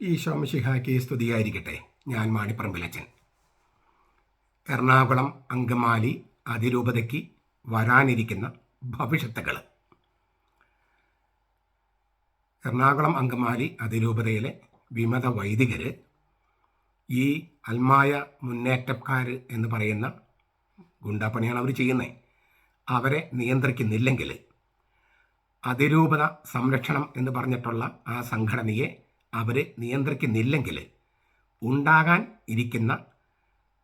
ഈശോമിഷിഹായ്ക്ക് സ്തുതിയായിരിക്കട്ടെ. ഞാൻ മാണിപ്പറമ്പിലച്ചൻ എറണാകുളം അങ്കമാലി അതിരൂപതയ്ക്ക് വരാനിരിക്കുന്ന ഭവിഷ്യത്തുകൾ. എറണാകുളം അങ്കമാലി അതിരൂപതയിലെ വിമത വൈദികർ ഈ അൽമായ മുന്നേറ്റക്കാർ എന്ന് പറയുന്ന ഗുണ്ടാപ്പണിയാണ് അവർ ചെയ്യുന്നത് അവരെ നിയന്ത്രിക്കുന്നില്ലെങ്കിൽ അതിരൂപത സംരക്ഷണം എന്ന് പറഞ്ഞിട്ടുള്ള ആ സംഘടനയെ അവർ നിയന്ത്രിക്കുന്നില്ലെങ്കിൽ ഉണ്ടാകാൻ ഇരിക്കുന്ന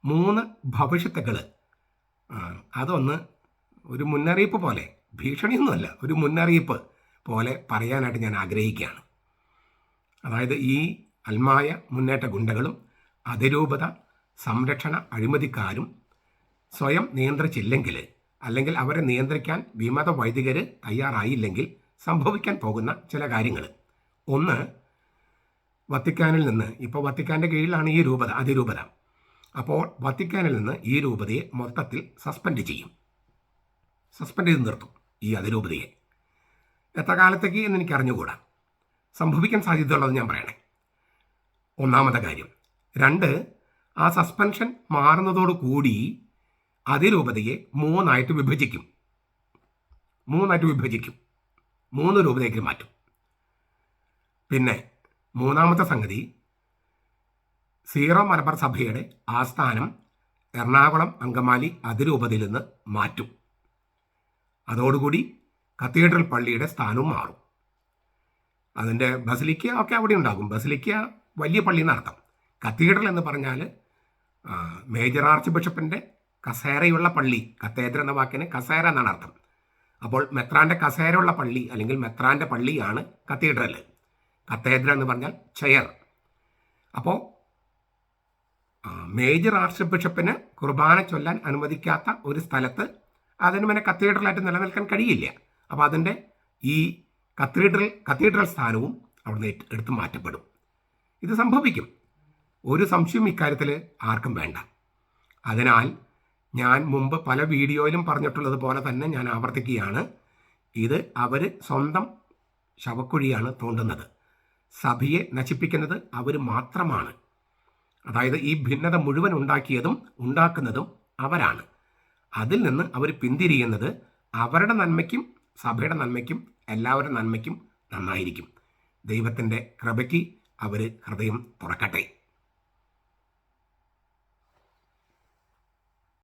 മൂന്ന് ഭവിഷ്യത്തുകൾ അതൊന്ന് ഒരു മുന്നറിയിപ്പ് പോലെ ഭീഷണിയൊന്നുമല്ല ഒരു മുന്നറിയിപ്പ് പോലെ പറയാനായിട്ട് ഞാൻ ആഗ്രഹിക്കുകയാണ്. അതായത് ഈ അൽമായ മുന്നേറ്റ ഗുണ്ടകളും അതിരൂപത സംരക്ഷണ അഴിമതിക്കാരും സ്വയം നിയന്ത്രിച്ചില്ലെങ്കിൽ അല്ലെങ്കിൽ അവരെ നിയന്ത്രിക്കാൻ വിമത വൈദികർ തയ്യാറായില്ലെങ്കിൽ സംഭവിക്കാൻ പോകുന്ന ചില കാര്യങ്ങൾ ഒന്ന് വത്തിക്കാനിൽ നിന്ന് ഇപ്പോൾ വത്തിക്കാന്റെ കീഴിലാണ് ഈ രൂപത അതിരൂപത. അപ്പോൾ വത്തിക്കാനിൽ നിന്ന് ഈ രൂപതയെ മൊത്തത്തിൽ സസ്പെൻഡ് ചെയ്യും. സസ്പെൻഡ് ചെയ്ത് നിർത്തും ഈ അതിരൂപതയെ. എത്ര കാലത്തേക്ക് എന്ന് എനിക്ക് അറിഞ്ഞുകൂടാ. സംഭവിക്കാൻ സാധ്യതയുള്ളത് ഞാൻ പറയണേ. ഒന്നാമത്തെ കാര്യം. രണ്ട് ആ സസ്പെൻഷൻ മാറുന്നതോടുകൂടി അതിരൂപതയെ മൂന്നായിട്ട് വിഭജിക്കും. മൂന്നായിട്ട് വിഭജിക്കും. മൂന്ന് രൂപതയ്ക്ക് മാറ്റും. പിന്നെ മൂന്നാമത്തെ സംഗതി സീറോ മലബാർ സഭയുടെ ആസ്ഥാനം എറണാകുളം അങ്കമാലി അതിരൂപതയിൽ നിന്ന് മാറ്റും. അതോടുകൂടി കത്തീഡ്രൽ പള്ളിയുടെ സ്ഥാനവും മാറും. അതിന്റെ ബസിലിക്ക ഒക്കെ അവിടെ ഉണ്ടാകും. ബസിലിക്ക വലിയ പള്ളി എന്നർത്ഥം കത്തീഡ്രൽ എന്ന് പറഞ്ഞാൽ മേജർ ആർച്ച് ബിഷപ്പിന്റെ കസേരയുള്ള പള്ളി കത്തേദ്ര എന്ന വാക്കിന് കസേര എന്നാണ് അർത്ഥം. അപ്പോൾ മെത്രാന്റെ കസേരയുള്ള പള്ളി അല്ലെങ്കിൽ മെത്രാന്റെ പള്ളിയാണ് കത്തീഡ്രൽ. കത്തേദ്ര എന്ന് പറഞ്ഞാൽ ചെയർ അപ്പോൾ മേജർ ആർച്ച് ബിഷപ്പിന് കുർബാന ചൊല്ലാൻ അനുവദിക്കാത്ത ഒരു സ്ഥലത്ത് അതിന് പിന്നെ കത്തീഡ്രലായിട്ട് നിലനിൽക്കാൻ കഴിയില്ല. അപ്പോൾ അതിന്റെ ഈ കത്തീഡ്രൽ കത്തീഡ്രൽ സ്ഥാനവും അവിടുന്ന് എടുത്ത് മാറ്റപ്പെടും. ഇത് സംഭവിക്കും. ഒരു സംശയവും ഇക്കാര്യത്തിൽ ആർക്കും വേണ്ട. അതിനാൽ ഞാൻ മുമ്പ് പല വീഡിയോയിലും പറഞ്ഞിട്ടുള്ളത് പോലെ തന്നെ ഞാൻ ആവർത്തിക്കുകയാണ്. ഇത് അവർ സ്വന്തം ശവക്കുഴിയാണ് തോണ്ടുന്നത്. സഭയെ നശിപ്പിക്കുന്നത് അവർ മാത്രമാണ്. അതായത് ഈ ഭിന്നത മുഴുവൻ ഉണ്ടാക്കിയതും ഉണ്ടാക്കുന്നതും അവരാണ്. അതിൽ നിന്ന് അവർ പിന്തിരിയുന്നത് അവരുടെ നന്മയ്ക്കും സഭയുടെ നന്മയ്ക്കും എല്ലാവരുടെ നന്മയ്ക്കും നന്നായിരിക്കും. ദൈവത്തിന്റെ കൃപയ്ക്ക് അവർ ഹൃദയം തുറക്കട്ടെ.